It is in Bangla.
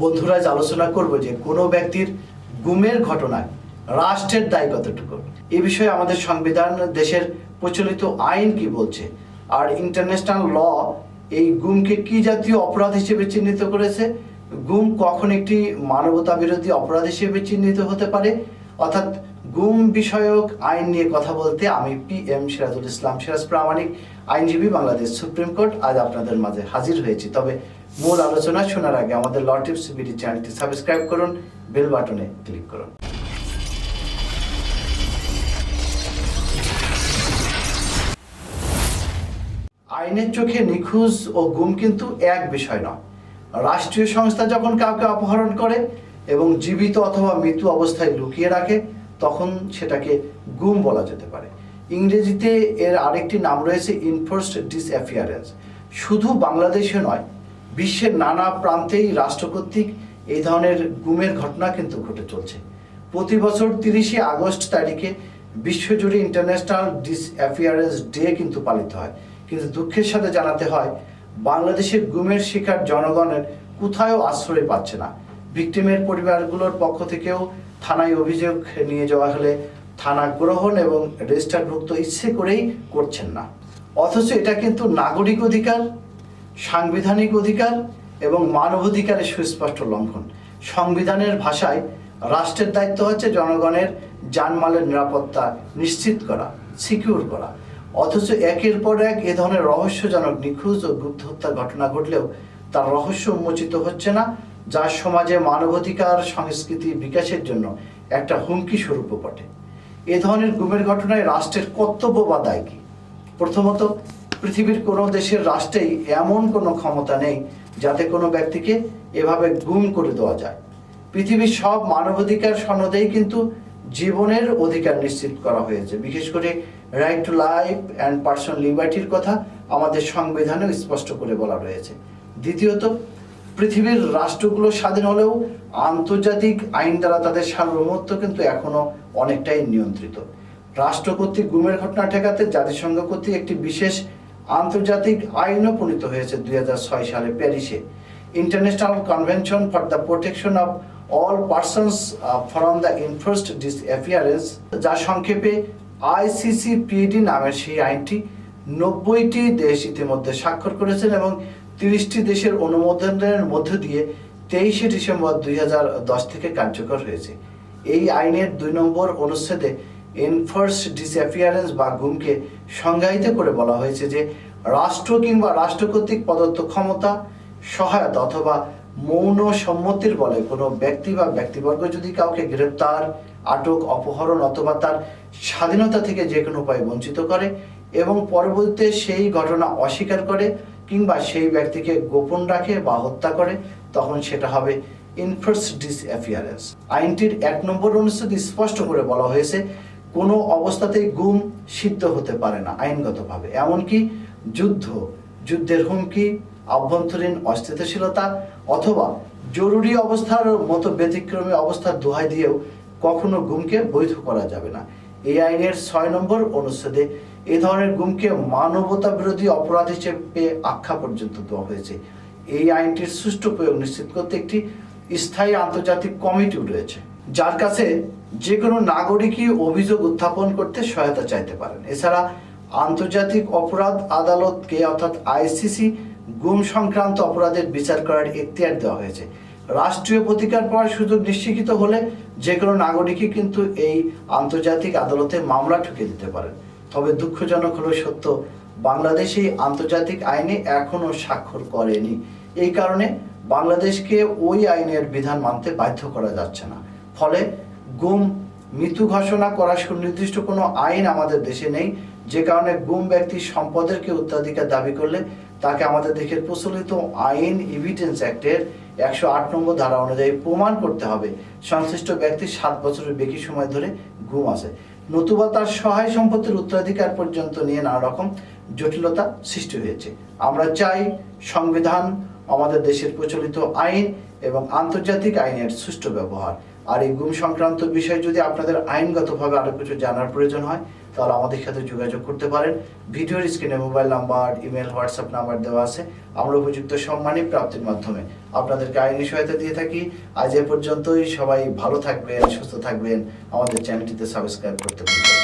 বন্ধুরা আলোচনা করব যে কোনো ব্যক্তির গুমের ঘটনায় রাষ্ট্রের দায় কতটুকু এ বিষয়ে আমাদের সংবিধান দেশের প্রচলিত আইন কি বলছে? আর ইন্টারন্যাশনাল ল এই গুমকে কি জাতীয় অপরাধ হিসেবে চিহ্নিত করেছে? গুম কখন একটি মানবতা বিরোধী অপরাধ হিসেবে চিহ্নিত হতে পারে? অর্থাৎ গুম বিষয়ক আইন নিয়ে কথা বলতে আমি পি এম সিরাজুল ইসলাম সিরাজ প্রামাণিক, আইনজীবী বাংলাদেশ সুপ্রিম কোর্ট, আজ আপনাদের মাঝে হাজির হয়েছি। তবে মূল আলোচনা শোনার আগে আমাদের ল টিপস বিডি চ্যানেলটি সাবস্ক্রাইব করুন, বেল বাটনে ক্লিক করুন। আইনের চোখে নিখোঁজ ও গুম কিন্তু এক বিষয় নয়। রাষ্ট্রীয় সংস্থা যখন কাউকে অপহরণ করে এবং জীবিত অথবা মৃত্যু অবস্থায় লুকিয়ে রাখে, তখন সেটাকে গুম বলা যেতে পারে। ইংরেজিতে এর আরেকটি নাম রয়েছে ইনফোর্সড ডিসঅ্যাপিয়ারেন্স শুধু বাংলাদেশে নয় বিশ্বের নানা প্রান্তেই রাষ্ট্র কর্তৃক এই ধরনের গুমের ঘটনা কিন্তু ঘটে চলছে। প্রতি বছর তিরিশে আগস্ট তারিখে বিশ্বজুড়ে ইন্টারন্যাশনাল ডিসঅ্যাপিয়ারেন্স ডে কিন্তু পালিত হয়। কিন্তু দুঃখের সাথে জানাতে হয়, বাংলাদেশের গুমের শিকার জনগণের কোথাও আশ্রয় পাচ্ছে না। ভিকটিমের পরিবারগুলোর পক্ষ থেকেও থানায় অভিযোগ নিয়ে যাওয়া হলে থানা গ্রহণ এবং রেজিস্টারভুক্ত ইচ্ছে করেই করছেন না। অথচ এটা কিন্তু নাগরিক অধিকার সাংবিধানিক অধিকার এবং মানবাধিকারের সুস্পষ্ট লঙ্ঘন। সংবিধানের ভাষায় রাষ্ট্রের দায়িত্ব হচ্ছে জনগণের জানমালের নিরাপত্তা নিশ্চিত করা সিকিউর করা। অথচ একের পর এক এ ধরনের রহস্যজনক, নিখোঁজ ও গুপ্ত হত্যা ঘটনা ঘটলেও তার রহস্য উন্মোচিত হচ্ছে না, যা সমাজে মানবাধিকার সংস্কৃতি বিকাশের জন্য একটা হুমকি স্বরূপ বটে। এ ধরনের গুমের ঘটনায় রাষ্ট্রের কর্তব্য বা দায় কি? প্রথমত পৃথিবীর কোনো দেশের রাষ্ট্রেই এমন কোনো ক্ষমতা নেই যাতে কোনো ব্যক্তিকে এভাবে গুম করে দেওয়া যায়। পৃথিবীর সব মানবাধিকার সনদেই কিন্তু জীবনের অধিকার নিশ্চিত করা হয়েছে। বিশেষ করে right to life and personal লিবার্টির কথা আমাদের সংবিধানেও স্পষ্ট করে বলা রয়েছে। দ্বিতীয়ত, পৃথিবীর রাষ্ট্রগুলো স্বাধীন হলেও আন্তর্জাতিক আইন দ্বারা তাদের সার্বভৌমত্ব কিন্তু এখনও অনেকটাই নিয়ন্ত্রিত। রাষ্ট্র কর্তৃক গুমের ঘটনা ঠেকাতে জাতিসংঘ কর্তৃক একটি বিশেষ আন্তর্জাতিক আইনও প্রণীত হয়েছে দুই হাজার ছয় সালে প্যারিসে। International convention for the protection of all persons from the enforced disappearance যা সংক্ষেপে আইসিসি পিডি নামের সেই আইনটি নব্বইটি দেশ ইতিমধ্যে স্বাক্ষর করেছেন এবং তিরিশটি দেশের অনুমোদনের মধ্য দিয়ে তেইশে ডিসেম্বর দুই হাজার দশ থেকে কার্যকর হয়েছে। এই আইনের দুই নম্বর অনুচ্ছেদে এনফোর্স ডিসঅ্যাপিয়ারেন্স বা গুমকে সংজ্ঞায়িত করে বলা হয়েছে যে রাষ্ট্র কিংবা রাষ্ট্র কর্তৃক প্রদত্ত ক্ষমতা, সহায়তা অথবা মৌন সম্মতির বলে কোনো ব্যক্তি বা ব্যক্তিবর্গ যদি কাউকে গ্রেপ্তার, আটক, অপহরণ অথবা তার স্বাধীনতা থেকে যে কোনো উপায়ে বঞ্চিত করে এবং পরবর্তীতে সেই ঘটনা অস্বীকার করে কিংবা সেই ব্যক্তিকে গোপন রাখে বা হত্যা করে, তখন সেটা হবে ইনফোর্স ডিসঅ্যাপিয়ারেন্স আইনটির এক নম্বর অনুচ্ছেদ স্পষ্ট করে বলা হয়েছে কোনো অবস্থাতেই গুম সিদ্ধ হতে পারে না আইনগতভাবে। এমনকি যুদ্ধ, যুদ্ধের হুমকি, আভ্যন্তরীণ অস্থিতিশীলতা অথবা জরুরি অবস্থার মতো ব্যতিক্রমী অবস্থার দোহাই দিয়েও কখনো গুমকে বৈধ করা যাবে না। এই আইনের ছয় নম্বর অনুচ্ছেদে এ ধরনের গুমকে মানবতা বিরোধী অপরাধ হিসেবে আখ্যা পর্যন্ত দেওয়া হয়েছে। এই আইনটির সুষ্ঠু প্রয়োগ নিশ্চিত করতে একটি স্থায়ী আন্তর্জাতিক কমিটিও রয়েছে, যার কাছে যে কোনো নাগরিকই অভিযোগ উত্থাপন করতে সহায়তা চাইতে পারেন। এছাড়া আন্তর্জাতিক অপরাধ আদালতকে অর্থাৎ আইসিসি গুম সংক্রান্ত অপরাধের বিচার করার এখতিয়ার দেওয়া হয়েছে। রাষ্ট্রীয় প্রতিকার পাওয়ার সুযোগ নিশ্চিত হলে যে কোনো নাগরিকই কিন্তু এই আন্তর্জাতিক আদালতে মামলা ঠুকে দিতে পারেন। তবে দুঃখজনক হলো সত্য, বাংলাদেশ এই আন্তর্জাতিক আইনে এখনও স্বাক্ষর করেনি। এই কারণে বাংলাদেশকে ওই আইনের বিধান মানতে বাধ্য করা যাচ্ছে না। ফলে গুম, মৃত্যু ঘোষণা করার সুনির্দিষ্ট কোনো আইন আমাদের দেশে নেই। যে কারণে গুম ব্যক্তির সম্পদের উত্তরাধিকার দাবি করলে তাকে আমাদের দেশের প্রচলিত আইন এভিডেন্স অ্যাক্টের একশো আট নম্বর ধারা অনুযায়ী প্রমাণ করতে হবে। সংশ্লিষ্ট ব্যক্তির সাত বছরের বেশি সময় ধরে গুম আছে। নতুবা তার সহায় সম্পত্তির উত্তরাধিকার পর্যন্ত নিয়ে নানা রকম জটিলতা সৃষ্টি হয়েছে। আমরা চাই সংবিধান আমাদের দেশের প্রচলিত আইন এবং আন্তর্জাতিক আইনের সুষ্ঠু ব্যবহার। আর এই গুম সংক্রান্ত বিষয়ে যদি আপনাদের আইনগতভাবে আরও কিছু জানার প্রয়োজন হয়, তাহলে আমাদের সাথে যোগাযোগ করতে পারেন। ভিডিওর স্ক্রিনে mobile number, email, WhatsApp number দেওয়া আছে। আমরা উপযুক্ত সম্মানী প্রাপ্তির মাধ্যমে আপনাদেরকে আইনি সহায়তা দিয়ে থাকি। আজ এ পর্যন্তই। সবাই ভালো থাকবেন, সুস্থ থাকবেন। আমাদের চ্যানেলটিতে সাবস্ক্রাইব করতে ভুলবেন না।